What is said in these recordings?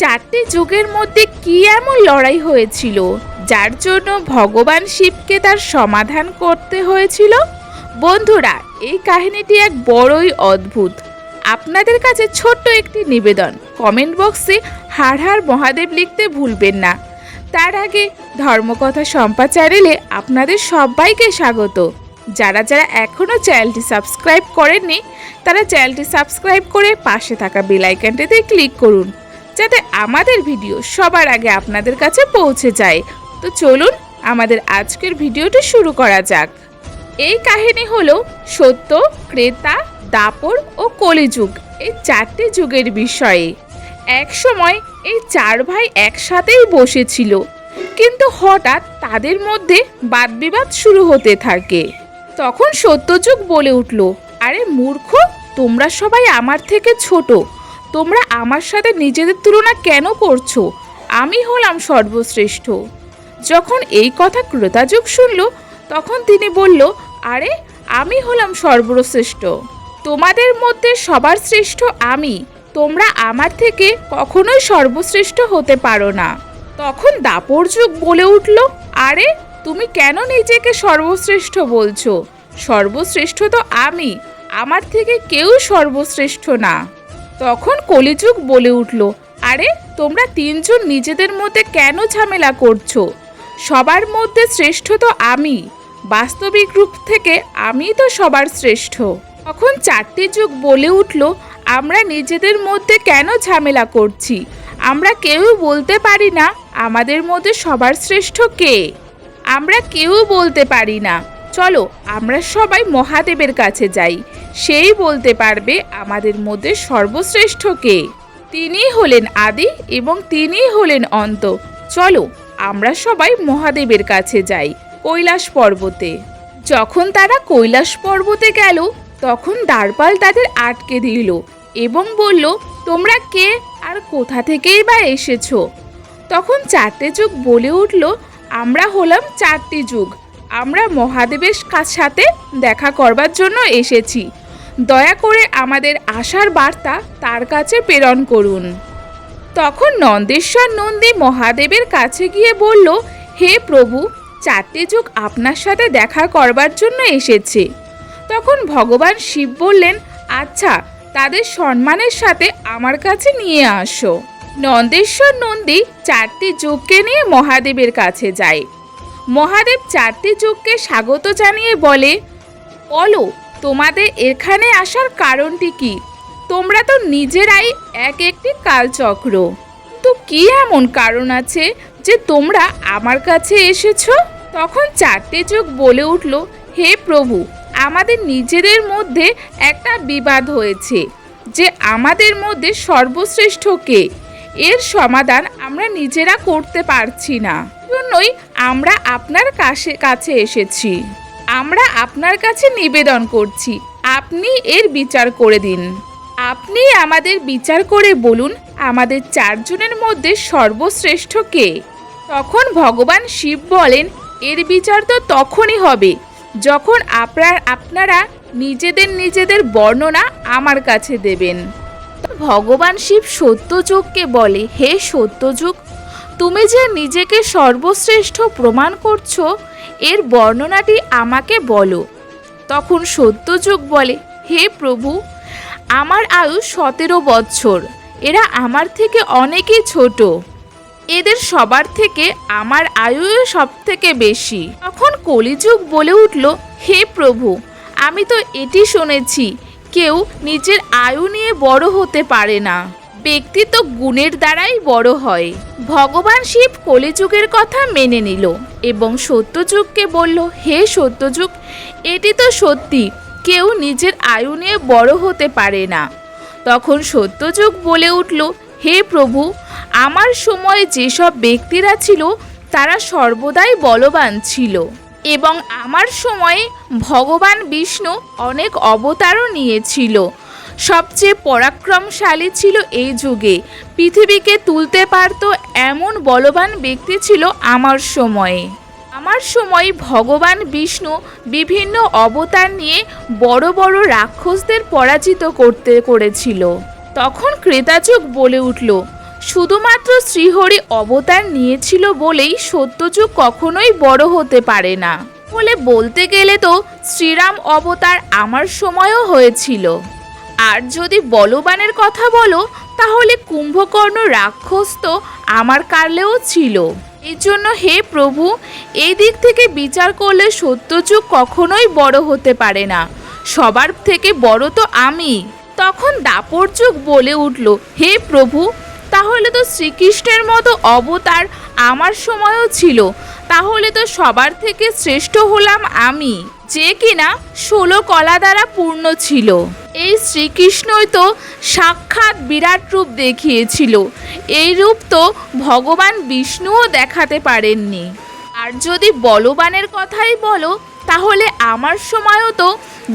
চারটি যুগের মধ্যে কি এমন লড়াই হয়েছিল, যার জন্য ভগবান শিবকে তার সমাধান করতে হয়েছিল? বন্ধুরা, এই কাহিনীটি এক বড়ই অদ্ভুত। আপনাদের কাছে ছোট্ট একটি নিবেদন, কমেন্ট বক্সে হাড় হাড় মহাদেব লিখতে ভুলবেন না। তার আগে ধর্মকথা সম্পা চ্যানেলে আপনাদের সবাইকে স্বাগত। যারা যারা এখনও চ্যানেলটি সাবস্ক্রাইব করেননি, তারা চ্যানেলটি সাবস্ক্রাইব করে পাশে থাকা বেল আইকনটিতে ক্লিক করুন। যাতে আমাদের ভিডিও সবার আগে আপনাদের কাছে পৌঁছে যায়। তো চলুন আমাদের আজকের ভিডিওটি শুরু করা যাক। এই কাহিনী হলো সত্য, ক্রেতা, দাপর ও কলিযুগ এই চারটি যুগের বিষয়ে। এক সময় এই চার ভাই একসাথেই বসেছিল, কিন্তু হঠাৎ তাদের মধ্যে বাদবিবাদ শুরু হতে থাকে। তখন সত্যযুগ বলে উঠল, আরে মূর্খ, তোমরা সবাই আমার থেকে ছোট তোমরা আমার সাথে নিজেদের তুলনা কেন করছ? আমি হলাম সর্বশ্রেষ্ঠ। যখন এই কথা ক্রেতাযুগ শুনল, তখন তিনি বলল, আরে, আমি হলাম সর্বশ্রেষ্ঠ। তোমাদের মধ্যে সবার শ্রেষ্ঠ আমি। তোমরা আমার থেকে কখনোই সর্বশ্রেষ্ঠ হতে পারো না। তখন দাপর যুগ বলে উঠল, আরে, তুমি কেন নিজেকে সর্বশ্রেষ্ঠ বলছো? সর্বশ্রেষ্ঠ তো আমি। আমার থেকে কেউ সর্বশ্রেষ্ঠ না। তখন কলিযুগ বলে উঠল, আরে, তোমরা তিনজন নিজেদের মধ্যে কেন ঝামেলা করছ? সবার মধ্যে শ্রেষ্ঠ তো আমি। বাস্তবিক রূপ থেকে আমি তো সবার শ্রেষ্ঠ। তখন চারটি যুগ বলে উঠল, আমরা নিজেদের মধ্যে কেন ঝামেলা করছি? আমরা কেউ বলতে পারি না আমাদের মধ্যে সবার শ্রেষ্ঠ কে। আমরা কেউ বলতে পারি না। চলো, আমরা সবাই মহাদেবের কাছে যাই। সেই বলতে পারবে আমাদের মধ্যে সর্বশ্রেষ্ঠ কে। তিনি হলেন আদি এবং তিনি হলেন অন্ত। চলো, আমরা সবাই মহাদেবের কাছে যাই কৈলাস পর্বতে। যখন তারা কৈলাস পর্বতে গেল, তখন দ্বারপাল তাদের আটকে দিল এবং বলল, তোমরা কে আর কোথা থেকেই বা এসেছ? তখন চারটে যুগ বলে উঠল, আমরা হলাম চারটি যুগ। আমরা মহাদেবের সাথে দেখা করবার জন্য এসেছি। দয়া করে আমাদের আসার বার্তা তার কাছে প্রেরণ করুন। তখন নন্দেশ্বর নন্দী মহাদেবের কাছে গিয়ে বলল, হে প্রভু, চারটে যুগ আপনার সাথে দেখা করবার জন্য এসেছে। তখন ভগবান শিব বললেন আচ্ছা তাদের সম্মানের সাথে আমার কাছে নিয়ে আসো। নন্দেশ্বর নন্দী চারটি যুগকে নিয়ে মহাদেবের কাছে যায়। মহাদেব চারটি যুগকে স্বাগত জানিয়ে বলে, বলো, তোমাদের এখানে আসার কারণটি কি? তোমরা তো নিজেরাই এক একটি কালচক্র। তো কি এমন কারণ আছে যে তোমরা আমার কাছে এসেছ? তখন চারটে যুগ বলে উঠল, হে প্রভু, আমাদের নিজেদের মধ্যে একটা বিবাদ হয়েছে যে আমাদের মধ্যে সর্বশ্রেষ্ঠ কে? এর সমাধান আমরা নিজেরা করতে পারছি না। জন্যই আমরা আপনার কাছে কাছে এসেছি। আমরা আপনার কাছে নিবেদন করছি। আপনি এর বিচার করে দিন। আপনি আমাদের বিচার করে বলুন, আমাদের চারজনের মধ্যে সর্বশ্রেষ্ঠ কে? তখন ভগবান শিব বলেন, এর বিচার তো তখনই হবে, যখন আপনার, আপনারা নিজেদের নিজেদের বর্ণনা আমার কাছে দেবেন। ভগবান শিব সত্যযুগকে বলে, হে সত্যযুগ তুমি যে নিজেকে সর্বশ্রেষ্ঠ প্রমাণ করছ, এর বর্ণনাটি আমাকে বলো। তখন সত্যযুগ বলে, হে প্রভু, আমার আয়ু সতেরো বৎসর, এরা আমার থেকে অনেকই ছোট। এদের সবার থেকে আমার আয়ু সব থেকে বেশি। তখন কলিযুগ বলে উঠল, হে প্রভু, আমি তো এটি শুনেছি, কেউ নিজের আয়ু নিয়ে বড় হতে পারে না। ব্যক্তি তো গুণের দ্বারাই বড় হয়। ভগবান শিব কলিযুগের কথা মেনে নিল এবং সত্যযুগকে বলল, হে সত্যযুগ, এটি তো সত্যি, কেউ নিজের আয়ু নিয়ে বড় হতে পারে না। তখন সত্যযুগ বলে উঠল, হে প্রভু, আমার সময় যেসব ব্যক্তিরা ছিল, তারা সর্বদাই বলবান ছিল এবং আমার সময়ে ভগবান বিষ্ণু অনেক অবতারও নিয়েছিল। সবচেয়ে পরাক্রমশালী ছিল এই যুগে। পৃথিবীকে তুলতে পারত এমন বলবান ব্যক্তি ছিল আমার সময়ে। আমার সময় ভগবান বিষ্ণু বিভিন্ন অবতার নিয়ে বড় বড় রাক্ষসদের পরাজিত করতে করেছিল। তখন ক্রেতাযুগ বলে উঠল, শুধুমাত্র শ্রীহরি অবতার নিয়েছিল বলেই সত্যযুগ কখনোই বড় হতে পারে না। বলে বলতে গেলে তো শ্রীরাম অবতার আমার সময়ও হয়েছিল। আর যদি বলবানের কথা বলো, তাহলে কুম্ভকর্ণ রাক্ষস তো আমার কালেও ছিল। এই জন্য হে প্রভু, এই দিক থেকে বিচার করলে সত্যযুগ কখনোই বড় হতে পারে না। সবার থেকে বড় তো আমি। তখন দাপর যুগ বলে উঠল, হে প্রভু, তাহলে তো শ্রীকৃষ্ণের মতো অবতার আমার সময়ও ছিল। তাহলে তো সবার থেকে শ্রেষ্ঠ হলাম আমি। যে কিনা ষোলো কলা দ্বারা পূর্ণ ছিল। এই শ্রীকৃষ্ণই তো সাক্ষাৎ বিরাট রূপ দেখিয়েছিল। এই রূপ তো ভগবান বিষ্ণুও দেখাতে পারেননি। আর যদি বলবানের কথাই বলো, তাহলে আমার সময়ও তো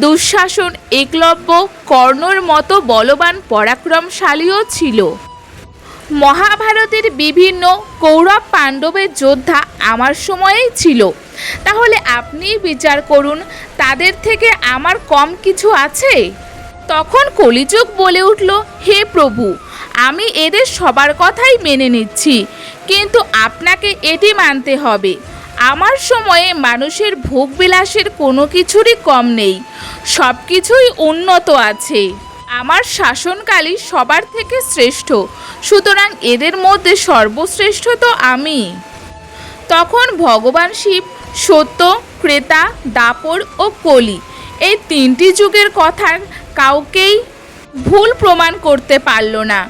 দুঃশাসন, একলব্য, কর্ণর মতো বলবান, পরাক্রমশালীও ছিল। মহাভারতের বিভিন্ন কৌরব পাণ্ডবের যোদ্ধা আমার সময়েই ছিল। তাহলে আপনি বিচার করুন, তাদের থেকে আমার কম কিছু আছে? তখন কলিযুগ বলে উঠল, হে প্রভু, আমি এদের সবার কথাই মেনে নিচ্ছি, কিন্তু আপনাকে এটি মানতে হবে। আমার সময়ে মানুষের ভোগবিলাসের কোনো কিছুরই কম নেই সব কিছুই উন্নত আছে। আমার শাসনকালী সবার থেকে শ্রেষ্ঠ, সুতরাং এদের মধ্যে সর্বশ্রেষ্ঠ তো আমি। তখন ভগবান শিব, সত্য, ক্রেতা, দাপর ও কলি এই তিনটি যুগের কথার কাউকেই ভুল প্রমাণ করতে পারল না।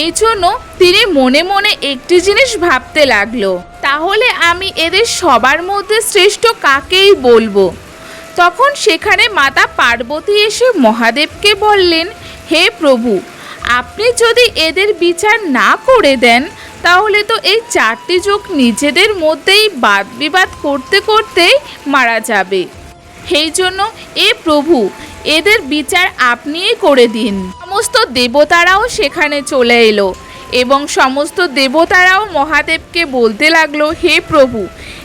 এই জন্য তিনি মনে মনে একটি জিনিস ভাবতে লাগল। তাহলে আমি এদের সবার মধ্যে শ্রেষ্ঠ কাকেই বলব? তখন সেখানে মাতা পার্বতী এসে মহাদেবকে বললেন, হে প্রভু, আপনি যদি এদের বিচার না করে দেন, তাহলে তো এই চারটি যুগ নিজেদের মধ্যেই বাদ বিবাদ করতে করতেই মারা যাবে। সেই জন্য এ প্রভু এদের বিচার আপনিই করে দিন। সমস্ত দেবতারাও সেখানে চলে এলো এবং সমস্ত দেবতারাও মহাদেবকে বলতে লাগল, হে প্রভু,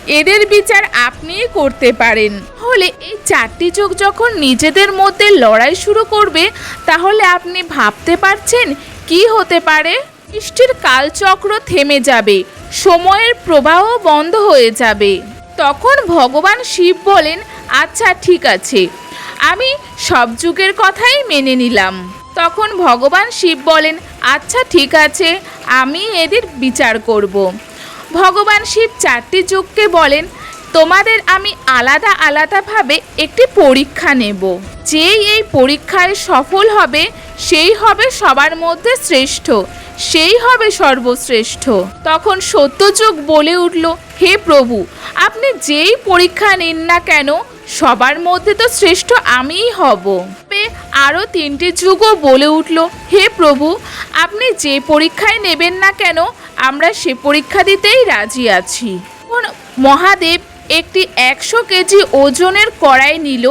এদের বিচার আপনিই করতে পারেন। হলে এই চারটি যুগ যখন নিজেদের মধ্যে লড়াই শুরু করবে, তাহলে আপনি ভাবতে পারছেন কি হতে পারে? সৃষ্টির কালচক্র থেমে যাবে, সময়ের প্রবাহ বন্ধ হয়ে যাবে। তখন ভগবান শিব বলেন আচ্ছা ঠিক আছে আমি সব যুগের কথাই মেনে নিলাম। তখন ভগবান শিব বলেন আচ্ছা ঠিক আছে, আমি এদের বিচার করব। ভগবান শিব চারটি যুগকে বলেন, তোমাদের আমি আলাদা আলাদাভাবে একটি পরীক্ষা নেব। যেই এই পরীক্ষায় সফল হবে, সেই হবে সবার মধ্যে শ্রেষ্ঠ, সেই হবে সর্বশ্রেষ্ঠ। তখন সত্যযুগ বলে উঠল, হে প্রভু, আপনি যেই পরীক্ষা নিন না কেন সবার মধ্যে তো শ্রেষ্ঠ আমিই হব। আরও তিনটি যুগও বলে উঠল, হে প্রভু, আপনি যে পরীক্ষায় নেবেন না কেন, আমরা সে পরীক্ষা দিতেই রাজি আছি। মহাদেব একটি একশো কেজি ওজনের কড়াই নিল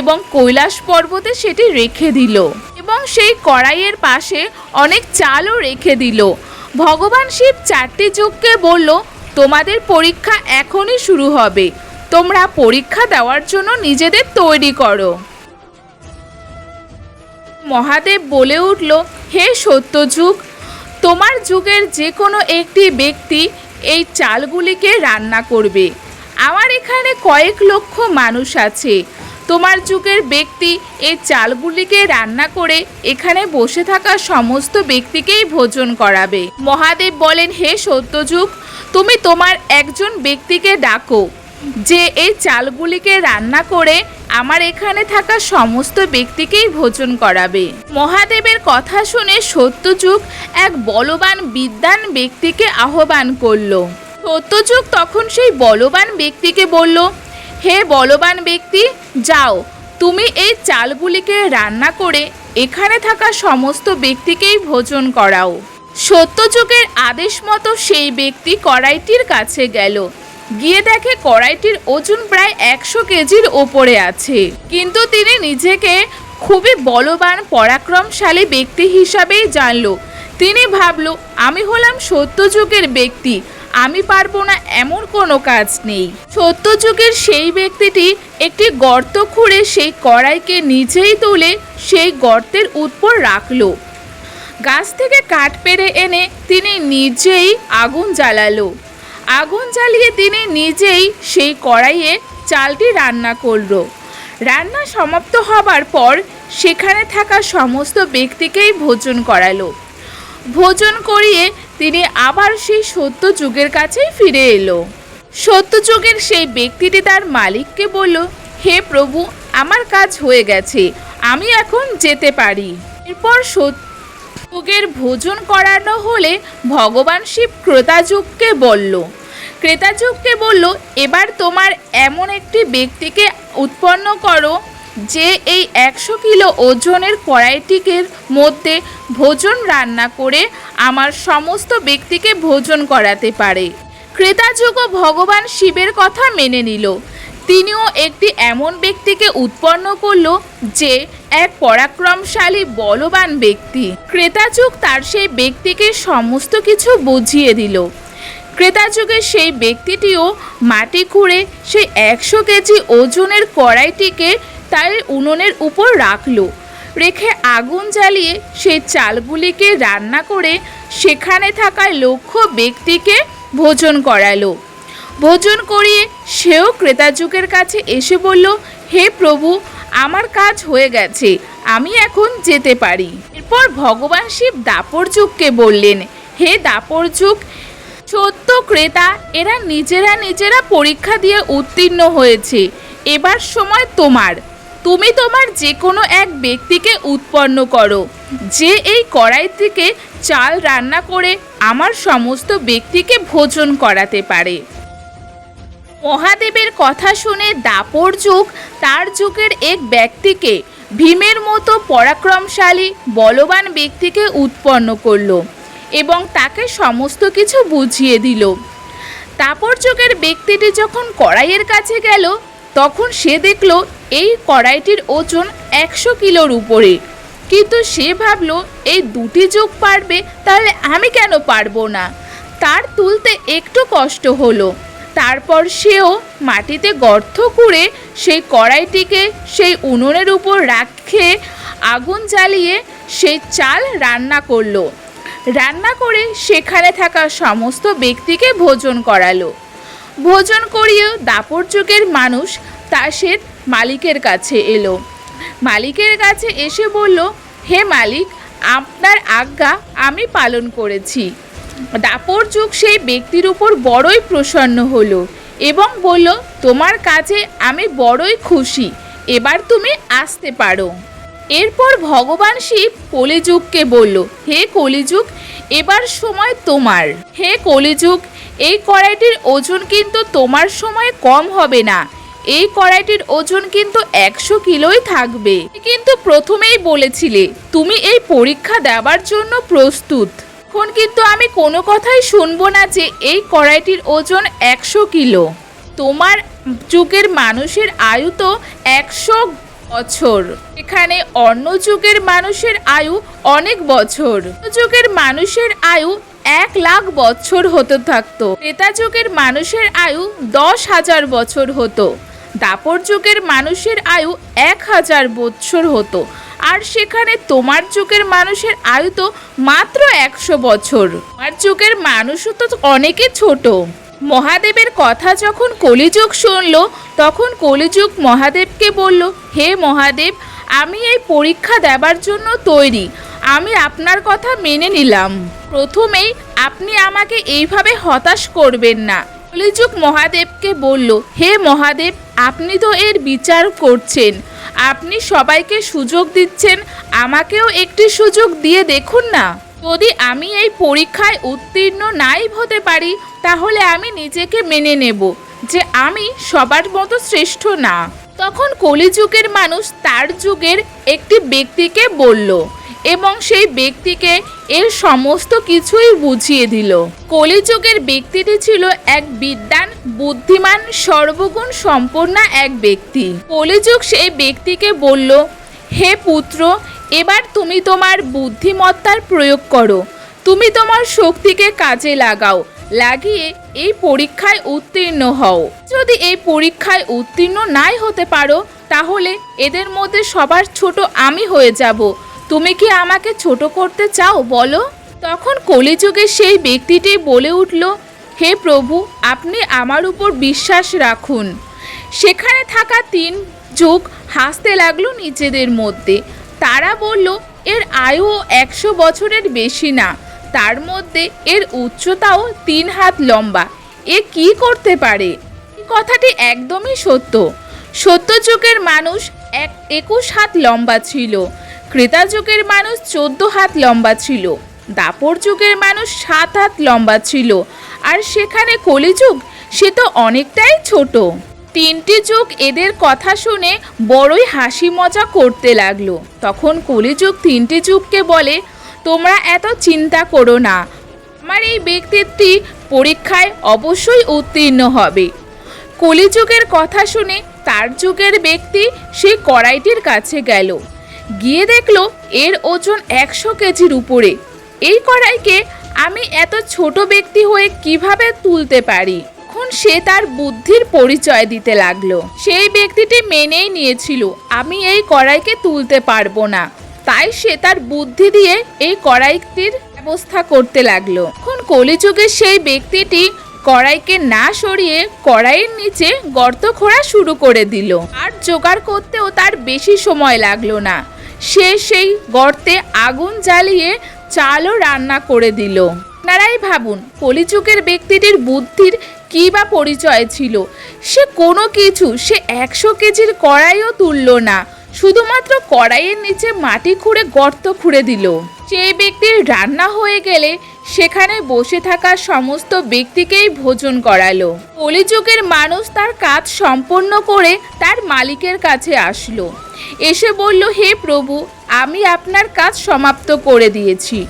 এবং কৈলাস পর্বতে সেটি রেখে দিল এবং সেই কড়াইয়ের পাশে অনেক চালও রেখে দিল। ভগবান শিব চারটি যুগকে বলল, তোমাদের পরীক্ষা এখনই শুরু হবে। তোমরা পরীক্ষা দেওয়ার জন্য নিজেদের তৈরি করো। মহাদেব বলে উঠল, হে সত্যযুগ, তোমার যুগের যে কোনো একটি ব্যক্তি এই চালগুলিকে রান্না করবে। আমার এখানে কয়েক লক্ষ মানুষ আছে। তোমার যুগের ব্যক্তি এই চালগুলিকে রান্না করে এখানে বসে থাকা সমস্ত ব্যক্তিকেই ভোজন করাবে। মহাদেব বলেন, হে সত্যযুগ, তুমি তোমার একজন ব্যক্তিকে ডাকো। যে এই চালগুলিকে রান্না করে আমার এখানে থাকা সমস্ত ব্যক্তিকেই ভোজন করাবে। মহাদেবের কথা শুনে সত্যযুগ এক বলবান বিদ্বান ব্যক্তিকে আহ্বান করল। সত্যযুগ তখন সেই বলবান ব্যক্তিকে বলল, হে বলবান ব্যক্তি, যাও, তুমি এই চালগুলিকে রান্না করে এখানে থাকা সমস্ত ব্যক্তিকেই ভোজন করাও। সত্যযুগের আদেশ মতো সেই ব্যক্তি কড়াইটির কাছে গেল। গিয়ে দেখে কড়াইটির ওজন প্রায় একশো কেজির ওপরে আছে। কিন্তু তিনি নিজেকে খুবই বলবান, পরাক্রমশালী ব্যক্তি হিসাবেই জানল। তিনি ভাবল, আমি হলাম সত্যযুগের ব্যক্তি, আমি পারব না, এমন কোনো কাজ নেই। সত্যযুগের সেই ব্যক্তিটি একটি গর্ত খুঁড়ে সেই কড়াইকে নিজেই তুলে সেই গর্তের উপর রাখল। গাছ থেকে কাঠ পেরে এনে তিনি নিজেই আগুন জ্বালালো। আগুন জ্বালিয়ে তিনি নিজেই সেই কড়াইয়ে চালটি রান্না করল। রান্না সমাপ্ত হবার পর সেখানে থাকা সমস্ত ব্যক্তিকেই ভোজন করালো। ভোজন করিয়ে তিনি আবার সেই সত্য যুগের কাছেই ফিরে এলো। সত্য যুগের সেই ব্যক্তিটি তার মালিককে বলল, হে প্রভু, আমার কাজ হয়ে গেছে, আমি এখন যেতে পারি। এরপর সত্য যুগের ভোজন করানো হলে ভগবান শিব ক্রোতাযুগকে বলল ক্রেতাযুগকে বলল, এবার তোমার এমন একটি ব্যক্তিকে উৎপন্ন করো যে এই একশো কিলো ওজনের কড়াইটিকের মধ্যে ভোজন রান্না করে আমার সমস্ত ব্যক্তিকে ভোজন করাতে পারে। ক্রেতাযুগও ভগবান শিবের কথা মেনে নিল। তিনিও একটি এমন ব্যক্তিকে উৎপন্ন করল যে এক পরাক্রমশালী, বলবান ব্যক্তি। ক্রেতাযুগ তার সেই ব্যক্তিকে সমস্ত কিছু বুঝিয়ে দিল। ক্রেতাযুগে সেই ব্যক্তিটিও মাটি খুঁড়ে সেই একশো কেজি ওজনের কড়াইটিকে তার উনুনের উপর রাখল। রেখে আগুন জ্বালিয়ে সেই চালগুলিকে রান্না করে সেখানে থাকা লক্ষ ব্যক্তিকে ভোজন করালো। ভোজন করিয়ে সেও ক্রেতাযুগের কাছে এসে বলল, হে প্রভু, আমার কাজ হয়ে গেছে, আমি এখন যেতে পারি। এরপর ভগবান শিব দাপর যুগকে বললেন, হে দাপর যুগ সত্য ক্রেতা, এরা নিজেরা নিজেরা পরীক্ষা দিয়ে উত্তীর্ণ হয়েছে। এবার সময় তোমার। তুমি তোমার যে কোনো এক ব্যক্তিকে উৎপন্ন করো। যে এই কড়াই থেকে চাল রান্না করে আমার সমস্ত ব্যক্তিকে ভোজন করাতে পারে। মহাদেবের কথা শুনে দাপর যুগ, তার যুগের এক ব্যক্তিকে ভীমের মতো পরাক্রমশালী, বলবান ব্যক্তিকে উৎপন্ন করল। এবং তাকে সমস্ত কিছু বুঝিয়ে দিল। তাপর যুগের ব্যক্তিটি যখন কড়াইয়ের কাছে গেল, তখন সে দেখল এই কড়াইটির ওজন একশো কিলোর উপরে। কিন্তু সে ভাবলো, এই দুটি যুগ পারবে, তাহলে আমি কেন পারব না? তার তুলতে একটু কষ্ট হলো। তারপর সেও মাটিতে গর্ত করে সেই কড়াইটিকে সেই উনুনের উপর রাখে, আগুন জ্বালিয়ে সেই চাল রান্না করল। রান্না করে সেখানে থাকা সমস্ত ব্যক্তিকে ভোজন করালো। ভোজন করিয়েও দাপর যুগের মানুষ তাসের মালিকের কাছে এলো। মালিকের কাছে এসে বলল, হে মালিক, আপনার আজ্ঞা আমি পালন করেছি। দাপর যুগ সেই ব্যক্তির উপর বড়ই প্রসন্ন হলো এবং বলল, তোমার কাজে আমি বড়ই খুশি, এবার তুমি আসতে পারো। এরপর ভগবান শিব কলিযুগকে বলল, হে কলিযুগ, এবার সময় তোমার। হে কলিযুগ, এই কড়াইটির ওজন কিন্তু তোমার সময় কম হবে না। এই কড়াইটির ওজন কিন্তু একশো কিলোই থাকবে। কিন্তু প্রথমেই বলেছিলে, তুমি এই পরীক্ষা দেওয়ার জন্য প্রস্তুত। এখন কিন্তু আমি কোনো কথাই শুনব না যে এই কড়াইটির ওজন একশো কিলো। তোমার যুগের মানুষের আয়ু তো একশো বছর এখানে অন্য যুগের মানুষের আয়ু অনেক বছর। যুগের মানুষের আয়ু এক লাখ বছর হতে থাকতো। ত্রেতা যুগের মানুষের আয়ু দশ হাজার বছর হতো। দাপর যুগের মানুষের আয়ু এক হাজার বছর হতো। আর সেখানে তোমার যুগের মানুষের আয়ু তো মাত্র একশো বছর। তোমার যুগের মানুষও তো অনেকে ছোট। মহাদেবের কথা যখন কলিযুগ শুনল, তখন কলিযুগ মহাদেবকে বলল, হে মহাদেব, আমি এই পরীক্ষা দেবার জন্য তৈরি। আমি আপনার কথা মেনে নিলাম। প্রথমেই আপনি আমাকে এইভাবে হতাশ করবেন না। কলিযুগ মহাদেবকে বলল, হে মহাদেব, আপনি তো এর বিচার করছেন। আপনি সবাইকে সুযোগ দিচ্ছেন, আমাকেও একটি সুযোগ দিয়ে দেখুন না। যদি আমি এই পরীক্ষায় উত্তীর্ণ নাই হতে পারি তাহলে আমি নিজেকে মেনে নেব যে আমি সবার মতো শ্রেষ্ঠ না। তখন কলিযুগের মানুষ তার যুগের একটি ব্যক্তিকে বলল এবং সেই ব্যক্তিকে এর সমস্ত কিছুই বুঝিয়ে দিল। কলিযুগের ব্যক্তিটি ছিল এক বিদ্যান বুদ্ধিমান, সর্বগুণ সম্পন্ন এক ব্যক্তি। কলিযুগ সেই ব্যক্তিকে বলল, হে পুত্র, এবার তুমি তোমার বুদ্ধিমত্তার প্রয়োগ করো। তুমি তোমার শক্তিকে কাজে লাগাও। লাগিয়ে এই পরীক্ষায় উত্তীর্ণ হও। যদি এই পরীক্ষায় উত্তীর্ণ নাই হতে পারো, তাহলে এদের মধ্যে সবার ছোট আমি হয়ে যাব। তুমি কি আমাকে ছোট করতে চাও, বলো? তখন কলিযুগে সেই ব্যক্তিটি বলে উঠল, হে প্রভু, আপনি আমার উপর বিশ্বাস রাখুন। সেখানে থাকা তিন যুগ হাসতে লাগল নিজেদের মধ্যে। তারা বলল, এর আয়ু একশো বছরের বেশি না। তার মধ্যে এর উচ্চতাও তিন হাত লম্বা। এ কি করতে পারে? কথাটি একদমই সত্য। সত্য যুগের মানুষ এক একুশ হাত লম্বা ছিল। ক্রেতা যুগের মানুষ চোদ্দ হাত লম্বা ছিল। দাপর যুগের মানুষ সাত হাত লম্বা ছিল। আর সেখানে কলিযুগ, সে তো অনেকটাই ছোট। তিনটি যুগ এদের কথা শুনে বড়ই হাসি মজা করতে লাগল। তখন কলিযুগ তিনটি যুগকে বলে তোমরা এত চিন্তা করো না। আমার এই ব্যক্তিত্বটি পরীক্ষায় অবশ্যই উত্তীর্ণ হবে। কলিযুগের কথা শুনে তার যুগের ব্যক্তি সেই কড়াইটির কাছে গেল। গিয়ে দেখল এর ওজন একশো কেজির উপরে। এই কড়াইকে আমি এত ছোট ব্যক্তি হয়ে কীভাবে তুলতে পারি? এখন সে তার বুদ্ধির পরিচয় দিতে লাগল। সেই ব্যক্তিটি মেনেই নিয়েছিল, আমি এই কড়াইকে তুলতে পারব না। তাই সে তার বুদ্ধি দিয়ে এই কড়াইটির ব্যবস্থা করতে লাগল। এখন কলিযুগের সেই ব্যক্তিটি কড়াইকে না সরিয়ে কড়াইয়ের নিচে গর্ত খোঁড়া শুরু করে দিল। আর জোগাড় করতেও তার বেশি সময় লাগল না। সে সেই গর্তে আগুন জ্বালিয়ে চালও রান্না করে দিল। আপনারাই ভাবুন, কলিযুগের ব্যক্তিটির বুদ্ধির কী বা পরিচয় ছিল। সে কোনো কিছু সে একশো কেজির কড়াইও তুলল না। শুধুমাত্র কড়াইয়ের নিচে মাটি খুঁড়ে গর্ত খুঁড়ে দিল। সেই ব্যক্তির রান্না হয়ে গেলে সেখানে বসে থাকা সমস্ত ব্যক্তিকেই ভোজন করালো। কলিযুগের মানুষ তার কাজ সম্পন্ন করে তার মালিকের কাছে আসলো। এসে বলল, হে প্রভু, আমি আপনার কাজ সমাপ্ত করে দিয়েছি।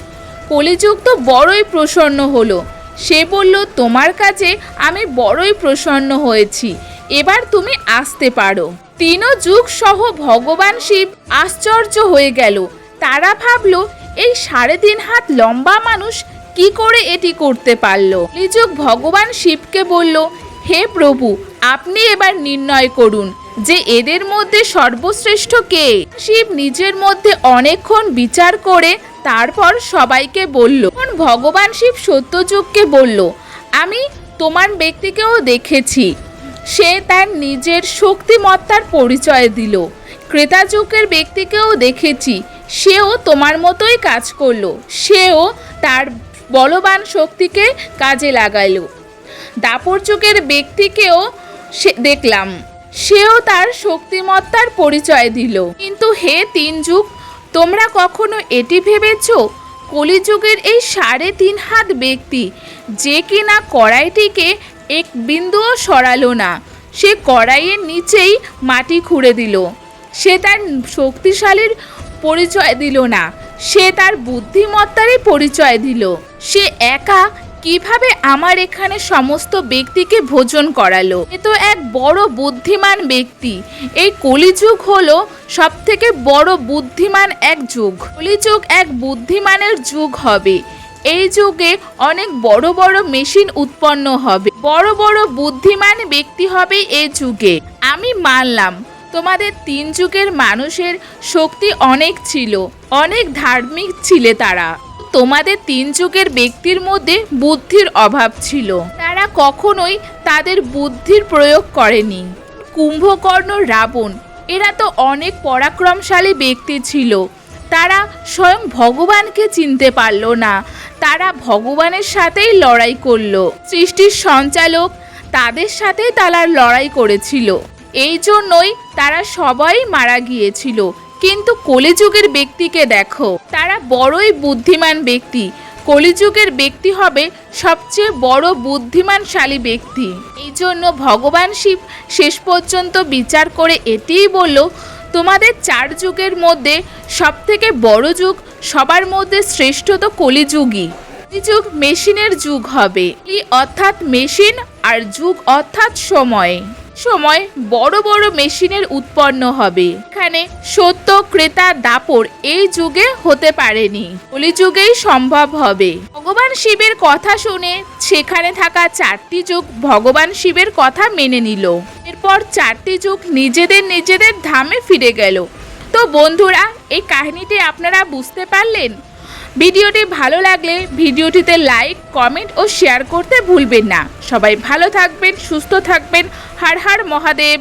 কলিযুগ তো বড়ই প্রসন্ন হলো। সে বলল, তোমার কাছে আমি বড়ই প্রসন্ন হয়েছি। এবার তুমি আসতে পারো। তিনও যুগ সহ ভগবান শিব আশ্চর্য হয়ে গেল। তারা ভাবল, এই সাড়ে তিন হাত লম্বা মানুষ কি করে এটি করতে পারল? কলিযুগ ভগবান শিবকে বলল, হে প্রভু, আপনি এবার নির্ণয় করুন যে এদের মধ্যে সর্বশ্রেষ্ঠ কে? শিব নিজের মধ্যে অনেকক্ষণ বিচার করে তারপর সবাইকে বলল ভগবান শিব সত্যযুগকে বলল, আমি তোমার ব্যক্তিকেও দেখেছি। সে তার নিজের শক্তিমত্তার পরিচয় দিল। ক্রেতাযুগের ব্যক্তিকেও দেখেছি। সেও তোমার মতোই কাজ করল। সেও তার বলবান শক্তিকে কাজে লাগাইলো। দাপর যুগের ব্যক্তিকেও সে দেখলাম। সেও তার শক্তিমত্তার পরিচয় দিল। কিন্তু হে তিন যুগ, তোমরা কখনো এটি ভেবেছ? কলিযুগের এই সাড়ে তিন হাত ব্যক্তি যে কিনা কড়াইটিকে এক বিন্দুও সরালো না। সে কড়াইয়ের নিচেই মাটি খুঁড়ে দিল। সে তার শক্তিশালীর পরিচয় দিল না। সে তার বুদ্ধিমত্তারই পরিচয় দিল। সে একা কীভাবে আমার এখানে সমস্ত ব্যক্তিকে ভোজন করালো? এ তো এক বড় বুদ্ধিমান ব্যক্তি। এই কলিযুগ হলো সব থেকে বড় বুদ্ধিমান এক যুগ। কলিযুগ এক বুদ্ধিমানের যুগ হবে। এই যুগে অনেক বড় বড় মেশিন উৎপন্ন হবে। বড় বড় বুদ্ধিমান ব্যক্তি হবে এই যুগে। আমি মানলাম, তোমাদের তিন যুগের মানুষের শক্তি অনেক ছিল, অনেক ধার্মিক ছিলে তারা। তোমাদের তিন যুগের ব্যক্তির মধ্যে বুদ্ধির অভাব ছিল। তারা কখনোই তাদের বুদ্ধির প্রয়োগ করেনি। কুম্ভকর্ণ রাবণ, এরা তো অনেক পরাক্রমশালী ব্যক্তি ছিল। তারা স্বয়ং ভগবানকে চিনতে পারল না। তারা ভগবানের সাথেই লড়াই করল। সৃষ্টির সঞ্চালক তাদের সাথেই তারা লড়াই করেছিল। এই জন্যই তারা সবাই মারা গিয়েছিল। কিন্তু কলিযুগের ব্যক্তিকে দেখো, তারা বড়ই বুদ্ধিমান ব্যক্তি। কলিযুগের ব্যক্তি হবে সবচেয়ে বড় বুদ্ধিমানশালী ব্যক্তি। এই জন্য ভগবান শিব শেষ পর্যন্ত বিচার করে এটিই বলল তোমাদের চার যুগের মধ্যে সবথেকে বড় যুগ সবার মধ্যে শ্রেষ্ঠ তো কলিযুগই। কলিযুগ মেশিনের যুগ হবে। অর্থাৎ মেশিন আর যুগ অর্থাৎ সময়। সময় বড় বড় মেশিনের উৎপন্ন হবে। এখানে সত্য ক্রেতা দাপর এই যুগে হতে পারেনি। কলিযুগেই সম্ভব হবে। ভগবান শিবের কথা শুনে সেখানে থাকা চারটি যুগ ভগবান শিবের কথা মেনে নিল। এরপর চারটি যুগ নিজেদের নিজেদের ধামে ফিরে গেল। তো বন্ধুরা, এই কাহিনীটি আপনারা বুঝতে পারলেন? ভিডিওটি ভালো লাগলে ভিডিওটিতে লাইক, কমেন্ট ও শেয়ার করতে ভুলবেন না। সবাই ভালো থাকবেন, সুস্থ থাকবেন। হার হার মহাদেব।